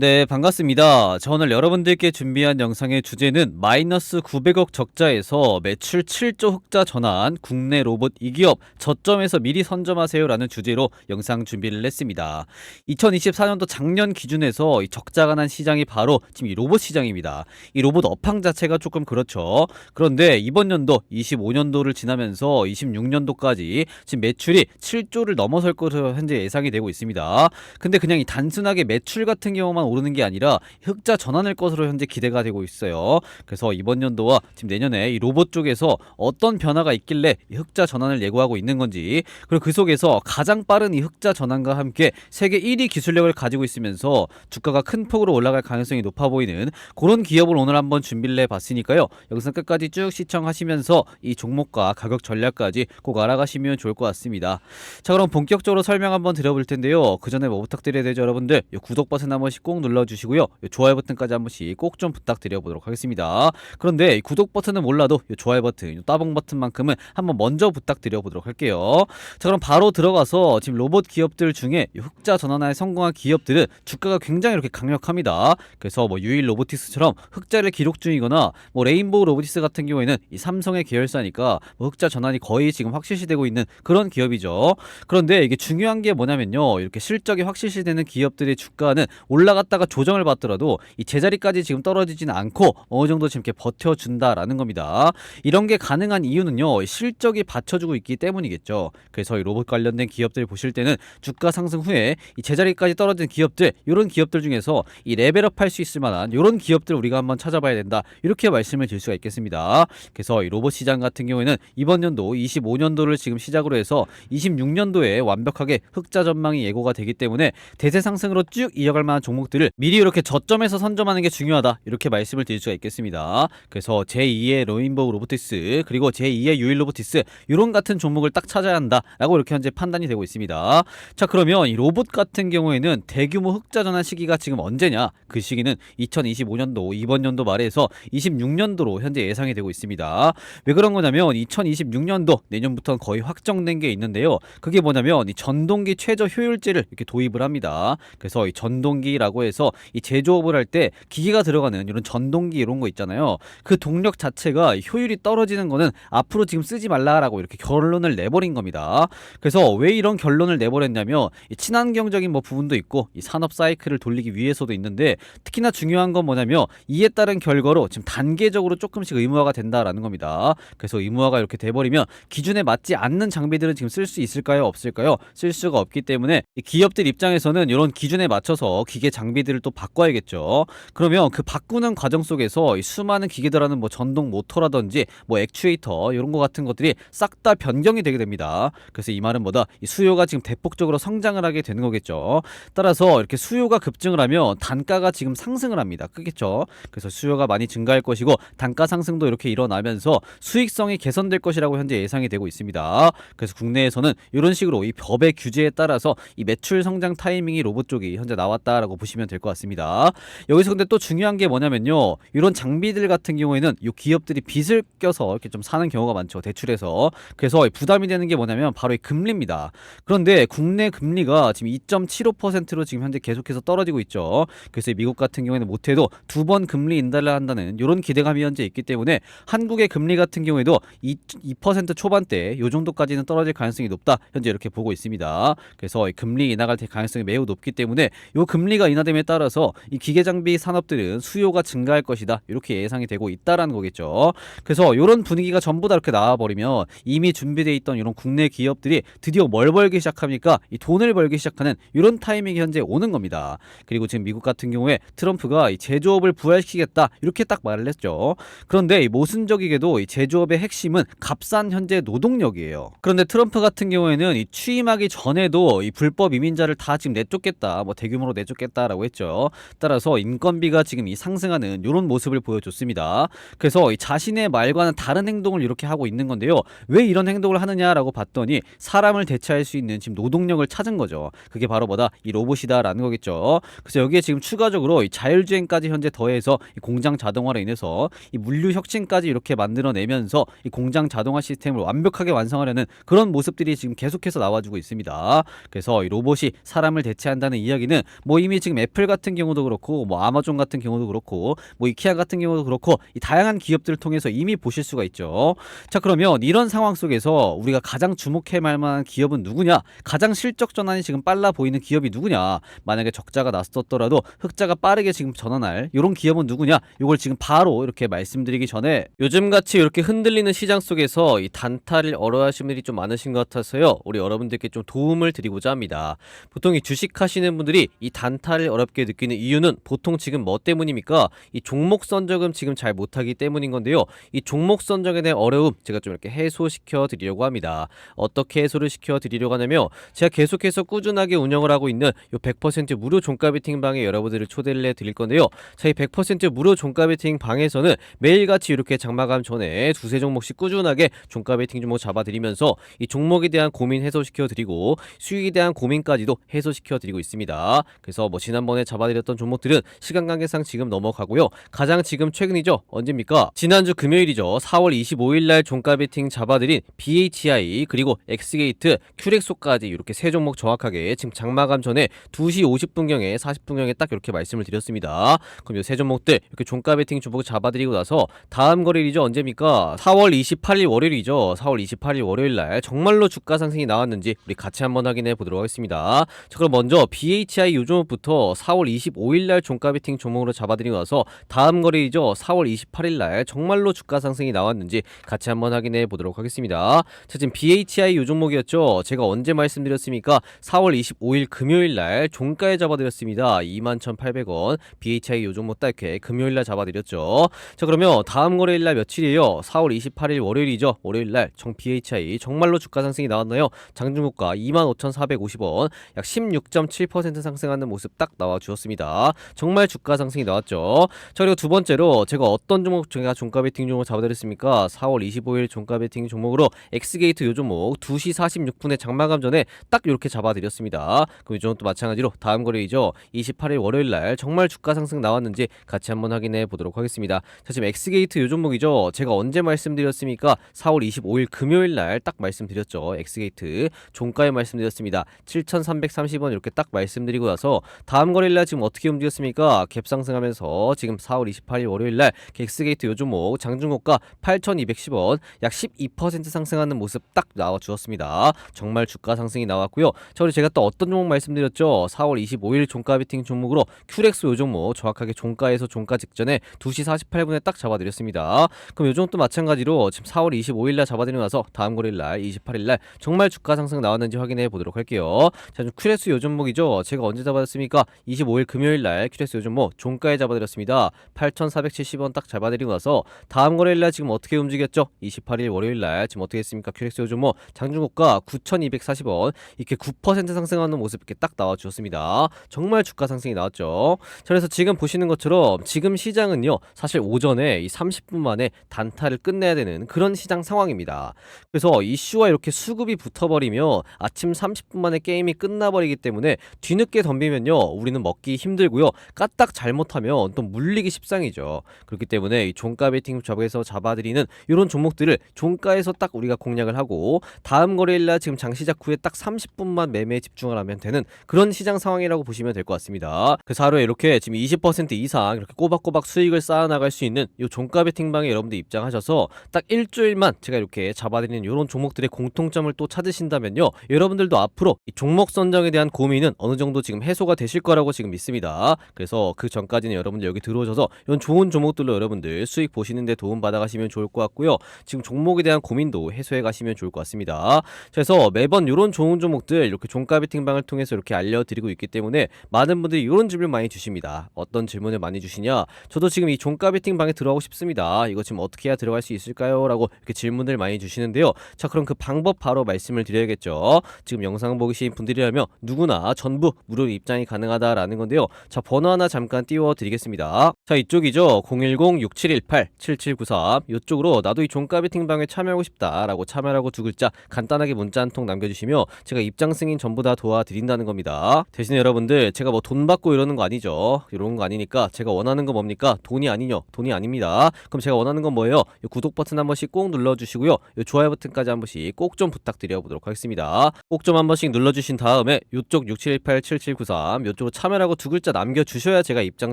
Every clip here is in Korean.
네, 반갑습니다. 저 오늘 여러분들께 준비한 영상의 주제는 마이너스 900억 적자에서 매출 7조 흑자 전환 국내 로봇 2기업 저점에서 미리 선점하세요라는 주제로 영상 준비를 했습니다. 2024년도 작년 기준에서 이 적자가 난 시장이 바로 지금 이 로봇 시장입니다. 이 로봇 업황 자체가 조금 그렇죠. 그런데 이번 연도 25년도를 지나면서 26년도까지 지금 매출이 7조를 넘어설 것으로 현재 예상이 되고 있습니다. 근데 그냥 이 단순하게 매출 같은 경우만 오르는 게 아니라 흑자 전환일 것으로 현재 기대가 되고 있어요. 그래서 이번 연도와 지금 내년에 이 로봇 쪽에서 어떤 변화가 있길래 이 흑자 전환을 예고하고 있는 건지 그리고 그 속에서 가장 빠른 이 흑자 전환과 함께 세계 1위 기술력을 가지고 있으면서 주가가 큰 폭으로 올라갈 가능성이 높아 보이는 그런 기업을 오늘 한번 준비를 해봤으니까요. 영상 끝까지 쭉 시청하시면서 이 종목과 가격 전략까지 꼭 알아가시면 좋을 것 같습니다. 자 그럼 본격적으로 설명 한번 드려볼 텐데요. 그 전에 뭐 부탁드려야 되죠 여러분들 이 구독 버튼 한 번씩 꼭 눌러주시고요. 이 좋아요 버튼까지 한 번씩 꼭 좀 부탁드려 보도록 하겠습니다. 그런데 이 구독 버튼은 몰라도 이 좋아요 버튼, 이 따봉 버튼만큼은 한번 먼저 부탁드려 보도록 할게요. 자 그럼 바로 들어가서 지금 로봇 기업들 중에 이 흑자 전환에 성공한 기업들은 주가가 굉장히 이렇게 강력합니다. 그래서 뭐 유일 로보티스처럼 흑자를 기록 중이거나 뭐 레인보우 로보티스 같은 경우에는 이 삼성의 계열사니까 뭐 흑자 전환이 거의 지금 확실시되고 있는 그런 기업이죠. 그런데 이게 중요한 게 뭐냐면요. 이렇게 실적이 확실시되는 기업들의 주가는 올라 갔다가 조정을 받더라도 이 제자리까지 지금 떨어지지는 않고 어느 정도 지금 이렇게 버텨준다라는 겁니다. 이런 게 가능한 이유는요. 실적이 받쳐주고 있기 때문이겠죠. 그래서 이 로봇 관련된 기업들 보실 때는 주가 상승 후에 이 제자리까지 떨어진 기업들 이런 기업들 중에서 이 레벨업 할 수 있을 만한 이런 기업들 우리가 한번 찾아봐야 된다. 이렇게 말씀을 드릴 수가 있겠습니다. 그래서 이 로봇 시장 같은 경우에는 이번 연도 25년도를 지금 시작으로 해서 26년도에 완벽하게 흑자 전망이 예고가 되기 때문에 대세 상승으로 쭉 이어갈 만한 종목 들을 미리 이렇게 저점에서 선점하는 게 중요하다. 이렇게 말씀을 드릴 수가 있겠습니다. 그래서 제2의 로인보우 로보티스 그리고 제2의 유일 로보티스 이런 같은 종목을 딱 찾아야 한다라고 이렇게 현재 판단이 되고 있습니다. 자 그러면 이 로봇 같은 경우에는 대규모 흑자 전환 시기가 지금 언제냐? 그 시기는 2025년도 이번 연도 말에서 26년도로 현재 예상이 되고 있습니다. 왜 그런 거냐면 2026년도 내년부터는 거의 확정된 게 있는데요. 그게 뭐냐면 이 전동기 최저 효율제를 이렇게 도입을 합니다. 그래서 이 전동기라고 해서 이 제조업을 할 때 기계가 들어가는 이런 전동기 이런 거 있잖아요. 그 동력 자체가 효율이 떨어지는 거는 앞으로 지금 쓰지 말라라고 이렇게 결론을 내버린 겁니다. 그래서 왜 이런 결론을 내버렸냐면 이 친환경적인 뭐 부분도 있고 이 산업 사이클을 돌리기 위해서도 있는데 특히나 중요한 건 뭐냐면 이에 따른 결과로 지금 단계적으로 조금씩 의무화가 된다라는 겁니다. 그래서 의무화가 이렇게 돼버리면 기준에 맞지 않는 장비들은 지금 쓸 수 있을까요? 없을까요? 쓸 수가 없기 때문에 이 기업들 입장에서는 이런 기준에 맞춰서 기계 장비 들을 또 바꿔야겠죠. 그러면 그 바꾸는 과정 속에서 이 수많은 기계들하는 뭐 전동 모터라든지 뭐 액추에이터 이런 거 같은 것들이 싹 다 변경이 되게 됩니다. 그래서 이 말은 뭐다? 이 수요가 지금 대폭적으로 성장을 하게 되는 거겠죠. 따라서 이렇게 수요가 급증을 하면 단가가 지금 상승을 합니다. 그겠죠. 그래서 수요가 많이 증가할 것이고 단가 상승도 이렇게 일어나면서 수익성이 개선될 것이라고 현재 예상이 되고 있습니다. 그래서 국내에서는 이런 식으로 이 법의 규제에 따라서 이 매출 성장 타이밍이 로봇 쪽이 현재 나왔다라고 보시면 될 것 같습니다. 여기서 근데 또 중요한 게 뭐냐면요. 이런 장비들 같은 경우에는 이 기업들이 빚을 껴서 이렇게 좀 사는 경우가 많죠. 대출해서. 그래서 이 부담이 되는 게 뭐냐면 바로 이 금리입니다. 그런데 국내 금리가 지금 2.75%로 지금 현재 계속해서 떨어지고 있죠. 그래서 미국 같은 경우에는 못해도 두 번 금리 인하를 한다는 이런 기대감이 현재 있기 때문에 한국의 금리 같은 경우에도 2, 2% 초반대 요 정도까지는 떨어질 가능성이 높다. 현재 이렇게 보고 있습니다. 그래서 이 금리 인하가 될 가능성이 매우 높기 때문에 요 금리가 인하 됨에 따라서 이 기계 장비 산업들은 수요가 증가할 것이다. 이렇게 예상이 되고 있다라는 거겠죠. 그래서 이런 분위기가 전부 다 이렇게 나와 버리면 이미 준비돼 있던 이런 국내 기업들이 드디어 뭘 벌기 시작합니까? 이 돈을 벌기 시작하는 이런 타이밍이 현재 오는 겁니다. 그리고 지금 미국 같은 경우에 트럼프가 이 제조업을 부활시키겠다 이렇게 딱 말을 했죠. 그런데 이 모순적이게도 이 제조업의 핵심은 값싼 현재 노동력이에요. 그런데 트럼프 같은 경우에는 이 취임하기 전에도 이 불법 이민자를 다 지금 내쫓겠다, 뭐 대규모로 내쫓겠다라고 했죠. 따라서 인건비가 지금 이 상승하는 이런 모습을 보여줬습니다. 그래서 이 자신의 말과는 다른 행동을 이렇게 하고 있는 건데요. 왜 이런 행동을 하느냐라고 봤더니 사람을 대체할 수 있는 지금 노동력을 찾은 거죠. 그게 바로 뭐다? 이 로봇이다라는 거겠죠. 그래서 여기에 지금 추가적으로 이 자율주행까지 현재 더해서 이 공장 자동화로 인해서 이 물류 혁신까지 이렇게 만들어내면서 이 공장 자동화 시스템을 완벽하게 완성하려는 그런 모습들이 지금 계속해서 나와주고 있습니다. 그래서 이 로봇이 사람을 대체한다는 이야기는 뭐 이미 지금 애플 같은 경우도 그렇고 뭐 아마존 같은 경우도 그렇고 뭐 이케아 같은 경우도 그렇고 이 다양한 기업들을 통해서 이미 보실 수가 있죠. 자 그러면 이런 상황 속에서 우리가 가장 주목해 말 만한 기업은 누구냐? 가장 실적 전환이 지금 빨라 보이는 기업이 누구냐? 만약에 적자가 났었더라도 흑자가 빠르게 지금 전환할 이런 기업은 누구냐? 이걸 지금 바로 이렇게 말씀드리기 전에 요즘 같이 이렇게 흔들리는 시장 속에서 이 단타를 어려워하시는 분들이 좀 많으신 것 같아서요. 우리 여러분들께 좀 도움을 드리고자 합니다. 보통 이 주식 하시는 분들이 이 단타를 어렵게 느끼는 이유는 보통 지금 뭐 때문입니까? 이 종목 선정은 지금 잘 못하기 때문인 건데요. 이 종목 선정에 대한 어려움 제가 좀 이렇게 해소시켜 드리려고 합니다. 어떻게 해소를 시켜 드리려고 하냐면 제가 계속해서 꾸준하게 운영을 하고 있는 요 100% 무료 종가 베팅 방에 여러분들을 초대를 해 드릴 건데요. 저희 100% 무료 종가 베팅 방에서는 매일같이 이렇게 장마감 전에 두세 종목씩 꾸준하게 종가 베팅 종목 잡아 드리면서 이 종목에 대한 고민 해소시켜 드리고 수익에 대한 고민까지도 해소시켜 드리고 있습니다. 그래서 뭐 지난 번에 잡아드렸던 종목들은 시간 관계상 지금 넘어가고요. 가장 지금 최근이죠. 언제입니까? 지난주 금요일이죠. 4월 25일 날 종가 베팅 잡아드린 BHI 그리고 엑스게이트, 큐렉소까지 이렇게 세 종목 정확하게 지금 장마감 전에 2시 50분경에 40분경에 딱 이렇게 말씀을 드렸습니다. 그럼 이 세 종목들 이렇게 종가 베팅 주목 잡아드리고 나서 다음 거래일이죠. 언제입니까? 4월 28일 월요일이죠. 4월 28일 월요일 날 정말로 주가 상승이 나왔는지 우리 같이 한번 확인해 보도록 하겠습니다. 자, 그럼 먼저 BHI 요 종목부터 4월 25일 날 종가 베팅 종목으로 잡아드리고 나서 다음 거래일이죠. 4월 28일 날 정말로 주가 상승이 나왔는지 같이 한번 확인해 보도록 하겠습니다. 자, 지금 BHI 요 종목이었죠. 제가 언제 말씀드렸습니까? 4월 25일 금요일 날 종가에 잡아드렸습니다. 21,800원. BHI 요 종목 딱 이렇게 금요일 날 잡아드렸죠. 자, 그러면 다음 거래일 날 며칠이에요? 4월 28일 월요일이죠. 월요일 날 정 BHI 정말로 주가 상승이 나왔나요? 장중고가 25,450원. 약 16.7% 상승하는 모습 딱 나와 주었습니다. 정말 주가 상승이 나왔죠. 자, 그리고 두 번째로 제가 어떤 종목 제가 종가 베팅 종목 잡아드렸습니까? 4월 25일 종가 베팅 종목으로 엑스게이트 요 종목 2시 46분에 장마감 전에 딱 이렇게 잡아드렸습니다. 그럼 이 종목도 마찬가지로 다음 거래이죠. 28일 월요일 날 정말 주가 상승 나왔는지 같이 한번 확인해 보도록 하겠습니다. 자, 지금 엑스게이트 요 종목이죠. 제가 언제 말씀드렸습니까? 4월 25일 금요일 날 딱 말씀드렸죠. 엑스게이트 종가에 말씀드렸습니다. 7,330원 이렇게 딱 말씀드리고 나서 다음 거래일 날 지금 어떻게 움직였습니까? 갭 상승하면서 지금 4월 28일 월요일 날 엑스게이트 요 종목 장중고가 8,210원 약 12% 상승하는 모습 딱 나와 주었습니다. 정말 주가 상승이 나왔고요. 자, 그리고 제가 또 어떤 종목 말씀드렸죠? 4월 25일 종가 베팅 종목으로 큐렉스 요 종목 정확하게 종가에서 종가 직전에 2시 48분에 딱 잡아드렸습니다. 그럼 요 종목도 마찬가지로 지금 4월 25일 날 잡아드리고 나서 다음 거래일 날 28일 날 정말 주가 상승 나왔는지 확인해 보도록 할게요. 자, 좀 큐렉스 요 종목이죠. 제가 언제 잡아드렸습니까? 25일 금요일 날 큐렉스 요 종목 종가에 잡아드렸습니다. 8,470원 딱 잡아드리고 나서 다음 거래일 날 지금 어떻게 움직였죠? 28일 월요일 날 지금 어떻게 했습니까? 큐렉스 요 종목 장중고가 9,240원 이렇게 9% 상승하는 모습 이렇게 딱 나와 주었습니다. 정말 주가 상승이 나왔죠. 자, 그래서 지금 보시는 것처럼 지금 시장은요. 사실 오전에 이 30분 만에 단타를 끝내야 되는 그런 시장 상황입니다. 그래서 이슈와 이렇게 수급이 붙어버리면 아침 30분 만에 게임이 끝나버리기 때문에 뒤늦게 덤비면요. 우리 는 먹기 힘들고요. 까딱 잘못하면 또 물리기 십상이죠. 그렇기 때문에 이 종가 베팅 잡에서 잡아드리는 이런 종목들을 종가에서 딱 우리가 공략을 하고 다음 거래일날 지금 장 시작 후에 딱 30분만 매매에 집중을 하면 되는 그런 시장 상황이라고 보시면 될 것 같습니다. 그래서 하루에 이렇게 지금 20% 이상 이렇게 꼬박꼬박 수익을 쌓아 나갈 수 있는 이 종가 베팅방에 여러분들 입장하셔서 딱 일주일만 제가 이렇게 잡아드리는 이런 종목들의 공통점을 또 찾으신다면요. 여러분들도 앞으로 이 종목 선정에 대한 고민은 어느 정도 지금 해소가 되실 거라고 지금 믿습니다. 그래서 그 전까지는 여러분들 여기 들어오셔서 이런 좋은 종목들로 여러분들 수익 보시는데 도움 받아가시면 좋을 것 같고요. 지금 종목에 대한 고민도 해소해 가시면 좋을 것 같습니다. 그래서 매번 이런 좋은 종목들 이렇게 종가 베팅방을 통해서 이렇게 알려드리고 있기 때문에 많은 분들이 이런 질문 많이 주십니다. 어떤 질문을 많이 주시냐? 저도 지금 이 종가 베팅방에 들어가고 싶습니다. 이거 지금 어떻게 해야 들어갈 수 있을까요? 라고 이렇게 질문을 많이 주시는데요. 자, 그럼 그 방법 바로 말씀을 드려야겠죠. 지금 영상 보시는 분들이라면 누구나 전부 무료 입장이 가능하다 라는 건데요. 자, 번호 하나 잠깐 띄워 드리겠습니다. 자, 이쪽이죠. 010-6718-7793 이쪽으로 나도 이 종가 베팅방에 참여하고 싶다라고 참여하고 두 글자 간단하게 문자 한 통 남겨주시면 제가 입장 승인 전부 다 도와드린다는 겁니다. 대신에 여러분들 제가 뭐 돈 받고 이러는 거 아니죠. 이런 거 아니니까 제가 원하는 거 뭡니까? 돈이 아니뇨. 돈이 아닙니다. 그럼 제가 원하는 건 뭐예요? 이 구독 버튼 한 번씩 꼭 눌러주시고요. 이 좋아요 버튼까지 한 번씩 꼭 좀 부탁드려 보도록 하겠습니다. 꼭 좀 한 번씩 눌러주신 다음에 이쪽 6718-7793 이쪽으로 참여라고 두 글자 남겨주셔야 제가 입장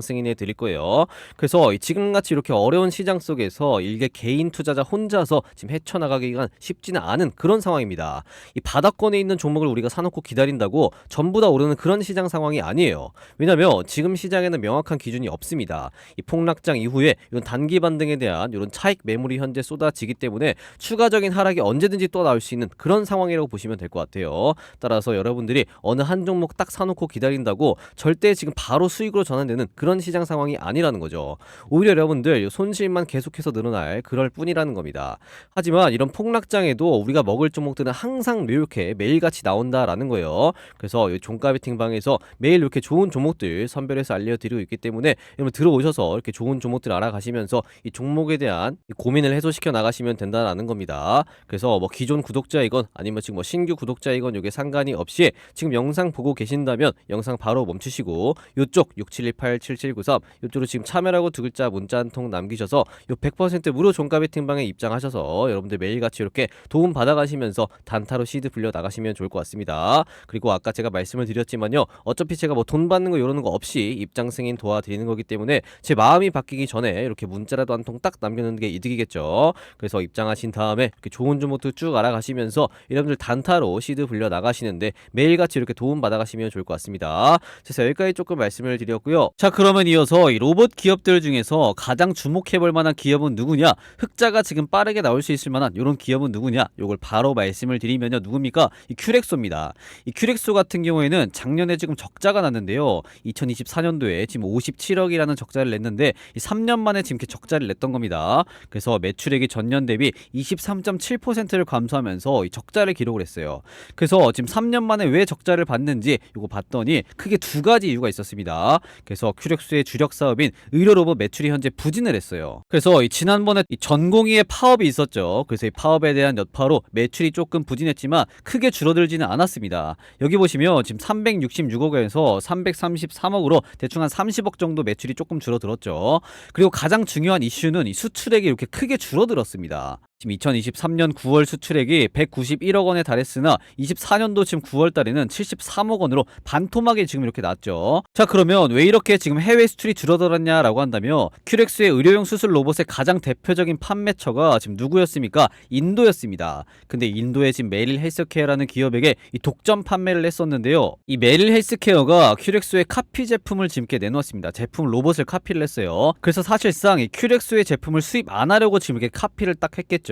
승인해 드릴 거예요. 그래서 이 지금같이 이렇게 어려운 시장 속에서 일개 개인 투자자 혼자서 지금 헤쳐나가기가 쉽지는 않은 그런 상황입니다. 이 바닥권에 있는 종목을 우리가 사놓고 기다린다고 전부 다 오르는 그런 시장 상황이 아니에요. 왜냐면 지금 시장에는 명확한 기준이 없습니다. 이 폭락장 이후에 이런 단기 반등에 대한 이런 차익 매물이 현재 쏟아지기 때문에 추가적인 하락이 언제든지 또 나올 수 있는 그런 상황이라고 보시면 될 것 같아요. 따라서 여러분들이 어느 한 종목 딱 사놓고 기다린다고 절대 지금 바로 수익으로 전환되는 그런 시장 상황이 아니라는 거죠. 오히려 여러분들 손실만 계속해서 늘어날 그럴 뿐이라는 겁니다. 하지만 이런 폭락장에도 우리가 먹을 종목들은 항상 이렇게 매일같이 나온다라는 거예요. 그래서 이 종가 베팅 방에서 매일 이렇게 좋은 종목들 선별해서 알려드리고 있기 때문에 여러분 들어오셔서 이렇게 좋은 종목들 알아가시면서 이 종목에 대한 이 고민을 해소시켜 나가시면 된다라는 겁니다. 그래서 뭐 기존 구독자이건 아니면 지금 뭐 신규 구독자이건 이게 상관이 없이 지금 영상 보고 계신다면 영상 바로 멈 추시고 요쪽 67287793 요쪽으로 지금 참여라고 두 글자 문자 한 통 남기셔서 요 100% 무료 종가 베팅방에 입장하셔서 여러분들 매일같이 이렇게 도움 받아가시면서 단타로 시드 불려 나가시면 좋을 것 같습니다. 그리고 아까 제가 말씀을 드렸지만요. 어차피 제가 뭐 돈 받는 거 이러는 거 없이 입장 승인 도와드리는 거기 때문에 제 마음이 바뀌기 전에 이렇게 문자라도 한 통 딱 남겨놓는 게 이득이겠죠. 그래서 입장하신 다음에 이렇게 좋은 종목들 쭉 알아가시면서 여러분들 단타로 시드 불려 나가시는데 매일같이 이렇게 도움 받아가시면 좋을 것 같습니다. 그래서 여기까지 조금 말씀을 드렸고요. 자 그러면 이어서 이 로봇 기업들 중에서 가장 주목해볼 만한 기업은 누구냐? 흑자가 지금 빠르게 나올 수 있을 만한 이런 기업은 누구냐? 요걸 바로 말씀을 드리면요. 누굽니까? 이 큐렉소입니다. 이 큐렉소 같은 경우에는 작년에 지금 적자가 났는데요. 2024년도에 지금 57억이라는 적자를 냈는데 이 3년 만에 지금 이렇게 적자를 냈던 겁니다. 그래서 매출액이 전년 대비 23.7%를 감소하면서 이 적자를 기록을 했어요. 그래서 지금 3년 만에 왜 적자를 봤는지 이거 봤더니 크게 두 가지 이유가 있었습니다. 그래서 큐렉스의 주력 사업인 의료 로봇 매출이 현재 부진을 했어요. 그래서 이 지난번에 이 전공의의 파업이 있었죠. 그래서 이 파업에 대한 여파로 매출이 조금 부진했지만 크게 줄어들지는 않았습니다. 여기 보시면 지금 366억에서 333억으로 대충 한 30억 정도 매출이 조금 줄어들었죠. 그리고 가장 중요한 이슈는 이 수출액이 이렇게 크게 줄어들었습니다. 지금 2023년 9월 수출액이 191억 원에 달했으나 24년도 지금 9월 달에는 73억 원으로 반토막이 지금 이렇게 났죠. 자, 그러면 왜 이렇게 지금 해외 수출이 줄어들었냐라고 한다면 큐렉스의 의료용 수술 로봇의 가장 대표적인 판매처가 지금 누구였습니까? 인도였습니다. 근데 인도의 지금 메릴 헬스케어라는 기업에게 이 독점 판매를 했었는데요. 이 메릴 헬스케어가 큐렉스의 카피 제품을 이렇게 내놓았습니다. 제품 로봇을 카피를 했어요. 그래서 사실상 이 큐렉스의 제품을 수입 안 하려고 지금 이렇게 카피를 딱 했겠죠.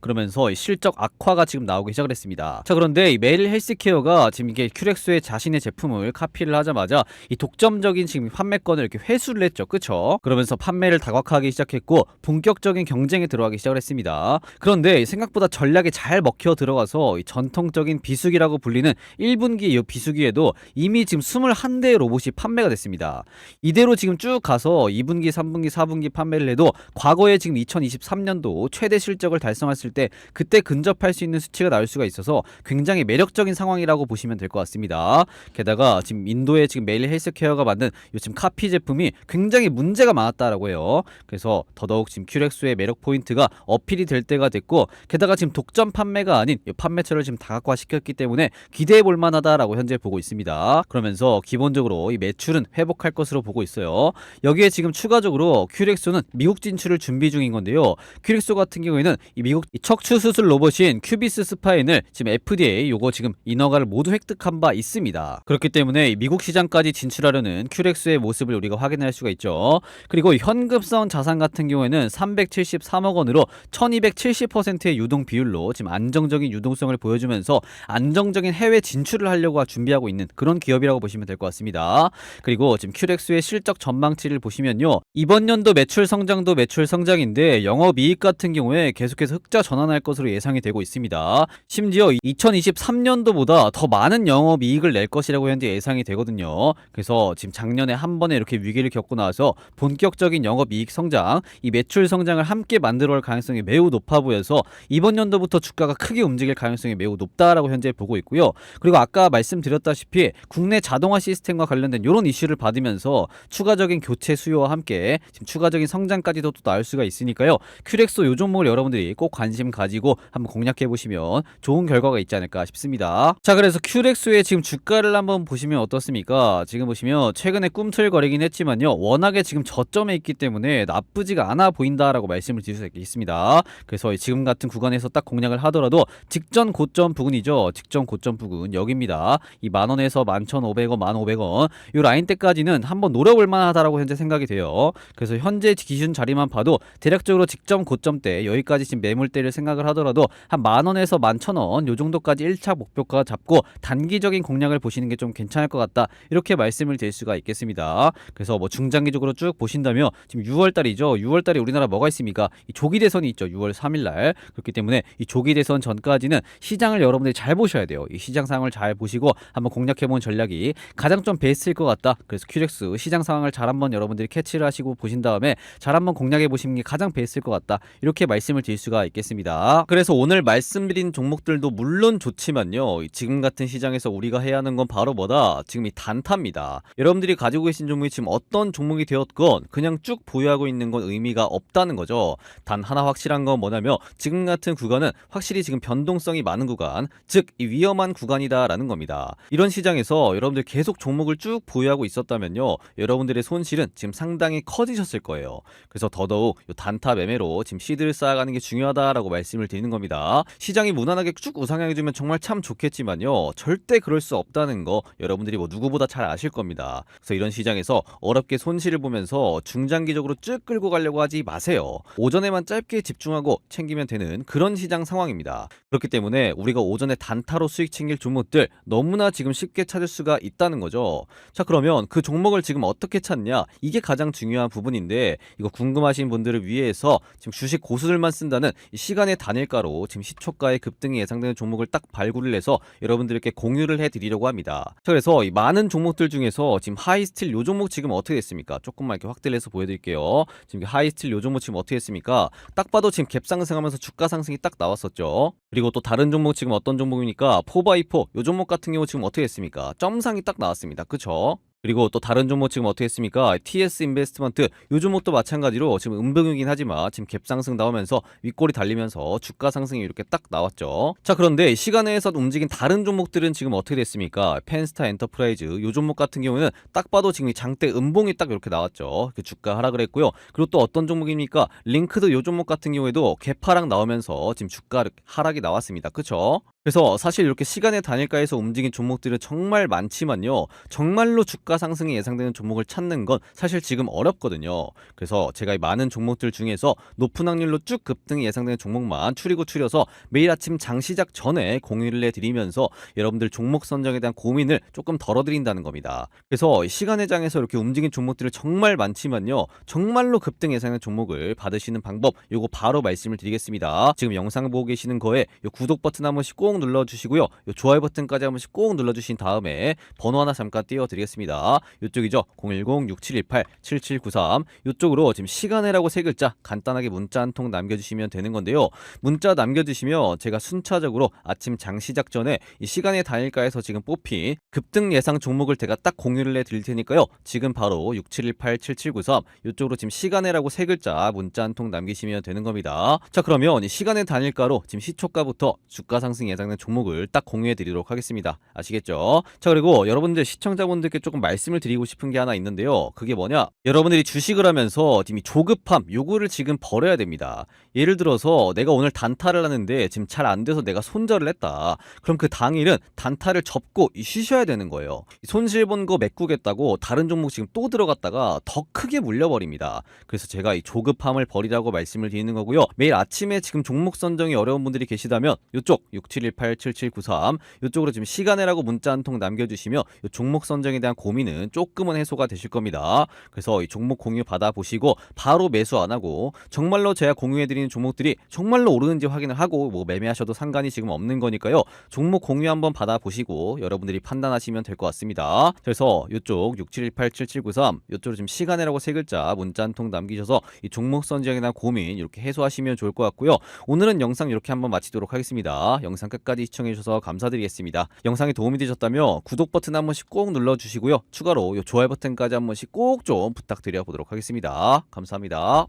그러면서 이 실적 악화가 지금 나오기 시작을 했습니다. 자 그런데 이 메릴 헬스케어가 지금 이게 큐렉스의 자신의 제품을 카피를 하자마자 이 독점적인 지금 판매권을 이렇게 회수를 했죠. 그쵸? 그러면서 판매를 다각화하기 시작했고 본격적인 경쟁에 들어가기 시작을 했습니다. 그런데 생각보다 전략이 잘 먹혀 들어가서 이 전통적인 비수기라고 불리는 1분기 이 비수기에도 이미 지금 21대의 로봇이 판매가 됐습니다. 이대로 지금 쭉 가서 2분기, 3분기, 4분기 판매를 해도 과거에 지금 2023년도 최대 실적을 달성했을 때 그때 근접할 수 있는 수치가 나올 수가 있어서 굉장히 매력적인 상황이라고 보시면 될 것 같습니다. 게다가 지금 인도의 지금 메일 헬스케어가 만든 요즘 카피 제품이 굉장히 문제가 많았다라고 해요. 그래서 더더욱 지금 큐렉스의 매력 포인트가 어필이 될 때가 됐고 게다가 지금 독점 판매가 아닌 이 판매처를 지금 다각화시켰기 때문에 기대해 볼 만하다라고 현재 보고 있습니다. 그러면서 기본적으로 이 매출은 회복할 것으로 보고 있어요. 여기에 지금 추가적으로 큐렉소는 미국 진출을 준비 중인 건데요. 큐렉소 같은 경우에는 이 미국 이 척추 수술 로봇인 큐비스 스파인을 지금 FDA 요거 지금 인허가를 모두 획득한 바 있습니다. 그렇기 때문에 이 미국 시장까지 진출하려는 큐렉스의 모습을 우리가 확인할 수가 있죠. 그리고 현금성 자산 같은 경우에는 373억 원으로 1270%의 유동 비율로 지금 안정적인 유동성을 보여주면서 안정적인 해외 진출을 하려고 준비하고 있는 그런 기업이라고 보시면 될 것 같습니다. 그리고 지금 큐렉스의 실적 전망치를 보시면요. 이번 연도 매출 성장도 매출 성장인데 영업이익 같은 경우에 계속 해서 흑자 전환할 것으로 예상이 되고 있습니다. 심지어 2023년도보다 더 많은 영업 이익을 낼 것이라고 현재 예상이 되거든요. 그래서 지금 작년에 한 번에 이렇게 위기를 겪고 나서 본격적인 영업 이익 성장, 이 매출 성장을 함께 만들어 갈 가능성이 매우 높아 보여서 이번 연도부터 주가가 크게 움직일 가능성이 매우 높다라고 현재 보고 있고요. 그리고 아까 말씀드렸다시피 국내 자동화 시스템과 관련된 이런 이슈를 받으면서 추가적인 교체 수요와 함께 지금 추가적인 성장까지도 또 나올 수가 있으니까요. 큐렉소 요 종목을 여러분들이 꼭 관심 가지고 한번 공략해 보시면 좋은 결과가 있지 않을까 싶습니다. 자, 그래서 큐렉스의 지금 주가를 한번 보시면 어떻습니까? 지금 보시면 최근에 꿈틀거리긴 했지만요. 워낙에 지금 저점에 있기 때문에 나쁘지가 않아 보인다라고 말씀을 드릴 수 있겠습니다. 그래서 지금 같은 구간에서 딱 공략을 하더라도 직전 고점 부근이죠. 직전 고점 부근 여기입니다. 이 만 원에서 만천 오백 원, 만 오백 원. 이 라인 때까지는 한번 노려볼 만하다라고 현재 생각이 돼요. 그래서 현재 기준 자리만 봐도 대략적으로 직전 고점 때 여기까지 지금 매물대를 생각을 하더라도 한 만 원에서 만 천 원 요 정도까지 1차 목표가 잡고 단기적인 공략을 보시는 게 좀 괜찮을 것 같다. 이렇게 말씀을 드릴 수가 있겠습니다. 그래서 뭐 중장기적으로 쭉 보신다면 지금 6월 달이죠. 6월 달에 우리나라 뭐가 있습니까? 이 조기 대선이 있죠. 6월 3일 날. 그렇기 때문에 이 조기 대선 전까지는 시장을 여러분들이 잘 보셔야 돼요. 이 시장 상황을 잘 보시고 한번 공략해 본 전략이 가장 좀 베스트일 것 같다. 그래서 큐렉스 시장 상황을 잘 한번 여러분들이 캐치를 하시고 보신 다음에 잘 한번 공략해 보시는 게 가장 베스트일 것 같다. 이렇게 말씀을 드릴 수가 있겠습니다. 그래서 오늘 말씀드린 종목들도 물론 좋지만요. 이 지금 같은 시장에서 우리가 해야 하는 건 바로 뭐다? 지금 이 단타입니다. 여러분들이 가지고 계신 종목이 지금 어떤 종목이 되었건 그냥 쭉 보유하고 있는 건 의미가 없다는 거죠. 단 하나 확실한 건 뭐냐면 지금 같은 구간은 확실히 지금 변동성이 많은 구간, 즉 이 위험한 구간이다라는 겁니다. 이런 시장에서 여러분들 계속 종목을 쭉 보유하고 있었다면요. 여러분들의 손실은 지금 상당히 커지셨을 거예요. 그래서 더더욱 요 단타 매매로 지금 시드를 쌓아가는 게 중요하다라고 말씀을 드리는 겁니다. 시장이 무난하게 쭉 우상향해주면 정말 참 좋겠지만요. 절대 그럴 수 없다는 거 여러분들이 뭐 누구보다 잘 아실 겁니다. 그래서 이런 시장에서 어렵게 손실을 보면서 중장기적으로 쭉 끌고 가려고 하지 마세요. 오전에만 짧게 집중하고 챙기면 되는 그런 시장 상황입니다. 그렇기 때문에 우리가 오전에 단타로 수익 챙길 종목들 너무나 지금 쉽게 찾을 수가 있다는 거죠. 자 그러면 그 종목을 지금 어떻게 찾냐 이게 가장 중요한 부분인데 이거 궁금하신 분들을 위해서 지금 주식 고수들만 쓴다 는이 시간의 단일가로 지금 시초가의 급등이 예상되는 종목을 딱 발굴을 해서 여러분들께 공유를 해드리려고 합니다. 자, 그래서 이 많은 종목들 중에서 지금 하이스틸 요 종목 지금 어떻게 됐습니까? 조금만 이렇게 확대를 해서 보여드릴게요. 지금 하이스틸 요 종목 지금 어떻게 됐습니까? 딱 봐도 지금 갭 상승하면서 주가 상승이 딱 나왔었죠. 그리고 또 다른 종목 지금 어떤 종목입니까? 포바이포 요 종목 같은 경우 지금 어떻게 됐습니까? 점상이 딱 나왔습니다. 그쵸? 그리고 또 다른 종목 지금 어떻게 했습니까? TS 인베스트먼트 요 종목도 마찬가지로 지금 음봉이긴 하지만 지금 갭 상승 나오면서 윗골이 달리면서 주가 상승이 이렇게 딱 나왔죠. 자 그런데 시간에서 움직인 다른 종목들은 지금 어떻게 됐습니까? 펜스타 엔터프라이즈 요 종목 같은 경우는 딱 봐도 지금 이 장대 음봉이 딱 이렇게 나왔죠. 그 주가 하락을 했고요. 그리고 또 어떤 종목입니까? 링크드 요 종목 같은 경우에도 갭 하락 나오면서 지금 주가 하락이 나왔습니다. 그쵸? 그래서 사실 이렇게 시간의 단일가에서 움직인 종목들은 정말 많지만요. 정말로 주가 상승이 예상되는 종목을 찾는 건 사실 지금 어렵거든요. 그래서 제가 이 많은 종목들 중에서 높은 확률로 쭉 급등이 예상되는 종목만 추리고 추려서 매일 아침 장 시작 전에 공유를 해드리면서 여러분들 종목 선정에 대한 고민을 조금 덜어드린다는 겁니다. 그래서 이 시간의 장에서 이렇게 움직인 종목들은 정말 많지만요. 정말로 급등 예상되는 종목을 받으시는 방법 요거 바로 말씀을 드리겠습니다. 지금 영상 보고 계시는 거에 요 구독 버튼 한 번씩 꼭 눌러주시고요. 요 좋아요 버튼까지 한 번씩 꼭 눌러주신 다음에 번호 하나 잠깐 띄워드리겠습니다. 이쪽이죠. 010-6718-7793 이쪽으로 지금 시간에라고 세 글자 간단하게 문자 한 통 남겨주시면 되는 건데요. 문자 남겨주시면 제가 순차적으로 아침 장 시작 전에 이 시간의 단일가에서 지금 뽑힌 급등 예상 종목을 제가 딱 공유를 해드릴 테니까요. 지금 바로 6718-7793 이쪽으로 지금 시간에라고 세 글자 문자 한 통 남기시면 되는 겁니다. 자 그러면 이 시간의 단일가로 지금 시초가부터 주가 상승 예상 된 종목을 딱 공유해 드리도록 하겠습니다. 아시겠죠? 자 그리고 여러분들 시청자분들께 조금 말씀을 드리고 싶은 게 하나 있는데요. 그게 뭐냐? 여러분들이 주식을 하면서 지금 이 조급함 요거를 지금 버려야 됩니다. 예를 들어서 내가 오늘 단타를 하는데 지금 잘 안 돼서 내가 손절을 했다. 그럼 그 당일은 단타를 접고 이 쉬셔야 되는 거예요. 손실 본 거 메꾸겠다고 다른 종목 지금 또 들어갔다가 더 크게 물려버립니다. 그래서 제가 이 조급함을 버리라고 말씀을 드리는 거고요. 매일 아침에 지금 종목 선정이 어려운 분들이 계시다면 이쪽 6718-7793 이쪽으로 지금 시간에라고 문자 한 통 남겨주시면 이 종목 선정에 대한 고민은 조금은 해소가 되실 겁니다. 그래서 이 종목 공유 받아보시고 바로 매수 안 하고 정말로 제가 공유해드리는 종목들이 정말로 오르는지 확인을 하고 뭐 매매하셔도 상관이 지금 없는 거니까요. 종목 공유 한번 받아보시고 여러분들이 판단하시면 될 것 같습니다. 그래서 이쪽 6718-7793 이쪽으로 지금 시간에라고 세 글자 문자 한 통 남기셔서 이 종목 선정에 대한 고민 이렇게 해소하시면 좋을 것 같고요. 오늘은 영상 이렇게 한번 마치도록 하겠습니다. 영상 끝까지 시청해주셔서 감사드리겠습니다. 영상이 도움이 되셨다면 구독 버튼 한 번씩 꼭 눌러주시고요. 추가로 요 좋아요 버튼까지 한 번씩 꼭 좀 부탁드려 보도록 하겠습니다. 감사합니다.